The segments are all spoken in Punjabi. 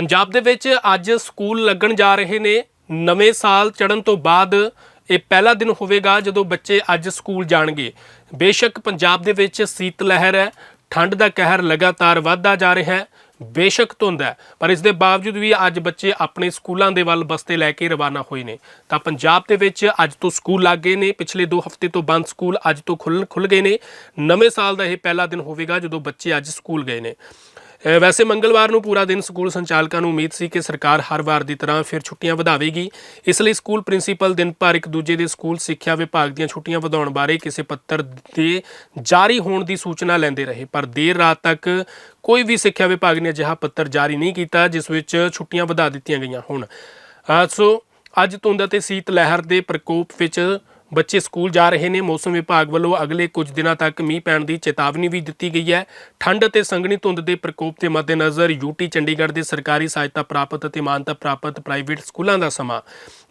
ਪੰਜਾਬ ਦੇ ਵਿੱਚ ਅੱਜ ਸਕੂਲ ਲੱਗਣ ਜਾ ਰਹੇ ਨੇ। ਨਵੇਂ ਸਾਲ ਚੜ੍ਹਨ ਤੋਂ ਬਾਅਦ ਇਹ ਪਹਿਲਾ ਦਿਨ ਹੋਵੇਗਾ ਜਦੋਂ ਬੱਚੇ ਅੱਜ ਸਕੂਲ ਜਾਣਗੇ। ਬੇਸ਼ੱਕ ਪੰਜਾਬ ਦੇ ਵਿੱਚ ਸੀਤ ਲਹਿਰ ਹੈ, ਠੰਡ ਦਾ ਕਹਿਰ ਲਗਾਤਾਰ ਵਧਦਾ ਜਾ ਰਿਹਾ ਹੈ, ਬੇਸ਼ੱਕ ਧੁੰਦ ਹੈ। ਪਰ ਇਸ ਦੇ ਬਾਵਜੂਦ ਵੀ ਅੱਜ ਬੱਚੇ ਆਪਣੇ ਸਕੂਲਾਂ ਦੇ ਵੱਲ ਬਸਤੇ ਲੈ ਕੇ ਰਵਾਨਾ ਹੋਏ ਨੇ। ਤਾਂ ਪੰਜਾਬ ਦੇ ਵਿੱਚ ਅੱਜ ਤੋਂ ਸਕੂਲ ਲੱਗ ਗਏ ਨੇ। ਪਿਛਲੇ 2 ਹਫ਼ਤੇ ਤੋਂ ਬੰਦ ਸਕੂਲ ਅੱਜ ਤੋਂ ਖੁੱਲ੍ਹ ਖੁੱਲ ਗਏ ਨੇ। ਨਵੇਂ ਸਾਲ ਦਾ ਇਹ ਪਹਿਲਾ ਦਿਨ ਹੋਵੇਗਾ ਜਦੋਂ ਬੱਚੇ ਅੱਜ ਸਕੂਲ ਗਏ ਨੇ। ਵੈਸੇ ਮੰਗਲਵਾਰ ਨੂੰ ਪੂਰਾ ਦਿਨ ਸਕੂਲ ਸੰਚਾਲਕਾਂ ਨੂੰ ਉਮੀਦ ਸੀ ਕਿ ਸਰਕਾਰ ਹਰ ਵਾਰ ਦੀ ਤਰ੍ਹਾਂ ਫਿਰ ਛੁੱਟੀਆਂ ਵਧਾਵੇਗੀ। ਇਸ ਲਈ ਸਕੂਲ ਪ੍ਰਿੰਸੀਪਲ ਦਿਨ ਭਰ ਇੱਕ ਦੂਜੇ ਦੇ ਸਕੂਲ ਸਿੱਖਿਆ ਵਿਭਾਗ ਦੀਆਂ ਛੁੱਟੀਆਂ ਵਧਾਉਣ ਬਾਰੇ ਕਿਸੇ ਪੱਤਰ ਦੇ ਜਾਰੀ ਹੋਣ ਦੀ ਸੂਚਨਾ ਲੈਂਦੇ ਰਹੇ। ਪਰ ਦੇਰ ਰਾਤ ਤੱਕ ਕੋਈ ਵੀ ਸਿੱਖਿਆ ਵਿਭਾਗ ਨੇ ਅਜਿਹਾ ਪੱਤਰ ਜਾਰੀ ਨਹੀਂ ਕੀਤਾ, ਜਿਸ ਵਿੱਚ ਛੁੱਟੀਆਂ ਵਧਾ ਦਿੱਤੀਆਂ ਗਈਆਂ ਹੋਣ। ਸੋ ਅੱਜ ਧੁੰਦ ਅਤੇ ਸੀਤ ਲਹਿਰ ਦੇ ਪ੍ਰਕੋਪ ਵਿੱਚ ਬੱਚੇ ਸਕੂਲ ਜਾ ਰਹੇ ਨੇ। ਮੌਸਮ ਵਿਭਾਗ ਵੱਲੋਂ ਅਗਲੇ ਕੁਝ ਦਿਨਾਂ ਤੱਕ ਮੀਂਹ ਪੈਣ ਦੀ ਚੇਤਾਵਨੀ ਵੀ ਦਿੱਤੀ ਗਈ ਹੈ। ਠੰਡ ਅਤੇ ਸੰਘਣੀ ਧੁੰਦ ਦੇ ਪ੍ਰਕੋਪ ਦੇ ਮੱਦੇਨਜ਼ਰ ਯੂਟੀ ਚੰਡੀਗੜ੍ਹ ਦੇ ਸਰਕਾਰੀ ਸਹਾਇਤਾ ਪ੍ਰਾਪਤ ਅਤੇ ਮਾਨਤਾ ਪ੍ਰਾਪਤ ਪ੍ਰਾਈਵੇਟ ਸਕੂਲਾਂ ਦਾ ਸਮਾਂ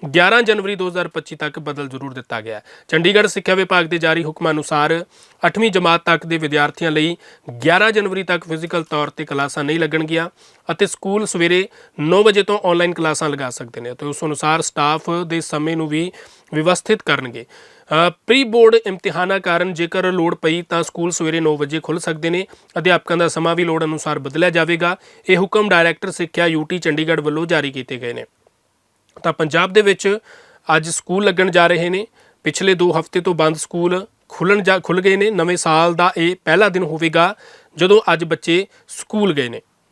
11 ਜਨਵਰੀ 2025 ਤੱਕ ਬਦਲ ਜ਼ਰੂਰ ਦਿੱਤਾ ਗਿਆ ਹੈ। ਚੰਡੀਗੜ੍ਹ ਸਿੱਖਿਆ ਵਿਭਾਗ ਦੇ ਜਾਰੀ ਹੁਕਮਾਂ ਅਨੁਸਾਰ 8ਵੀਂ ਜਮਾਤ ਤੱਕ ਦੇ ਵਿਦਿਆਰਥੀਆਂ ਲਈ 11 ਜਨਵਰੀ ਤੱਕ ਫਿਜ਼ੀਕਲ ਤੌਰ ਤੇ ਕਲਾਸਾਂ ਨਹੀਂ ਲੱਗਣਗੀਆਂ ਅਤੇ ਸਕੂਲ ਸਵੇਰੇ 9 ਵਜੇ ਤੋਂ ਆਨਲਾਈਨ ਕਲਾਸਾਂ ਲਗਾ ਸਕਦੇ ਨੇ। ਤੇ ਉਸ ਅਨੁਸਾਰ ਸਟਾਫ ਦੇ ਸਮੇਂ ਨੂੰ ਵੀ ਵਿਵਸਥਿਤ ਕਰਨਗੇ। ਪ੍ਰੀ ਬੋਰਡ ਇਮਤਿਹਾਨਾਂ ਕਾਰਨ ਜੇਕਰ ਲੋੜ ਪਈ ਤਾਂ ਸਕੂਲ ਸਵੇਰੇ 9 ਵਜੇ ਖੁੱਲ੍ਹ ਸਕਦੇ ਨੇ। ਅਧਿਆਪਕਾਂ ਦਾ ਸਮਾਂ ਵੀ ਲੋੜ ਅਨੁਸਾਰ ਬਦਲਿਆ ਜਾਵੇਗਾ। ਇਹ ਹੁਕਮ ਡਾਇਰੈਕਟਰ ਸਿੱਖਿਆ ਯੂਟੀ ਚੰਡੀਗੜ੍ਹ ਵੱਲੋਂ ਜਾਰੀ ਕੀਤੇ ਗਏ ਨੇ। ਤਾਂ ਪੰਜਾਬ ਦੇ ਵਿੱਚ ਅੱਜ ਸਕੂਲ ਲੱਗਣ ਜਾ ਰਹੇ ਨੇ। ਪਿਛਲੇ 2 ਹਫ਼ਤੇ ਤੋਂ ਬੰਦ ਸਕੂਲ ਖੁੱਲਣ ਜਾ ਖੁੱਲ ਗਏ ਨੇ, ਨਵੇਂ ਸਾਲ ਦਾ ਇਹ ਪਹਿਲਾ ਦਿਨ ਹੋਵੇਗਾ ਜਦੋਂ ਅੱਜ ਬੱਚੇ ਸਕੂਲ ਗਏ ਨੇ।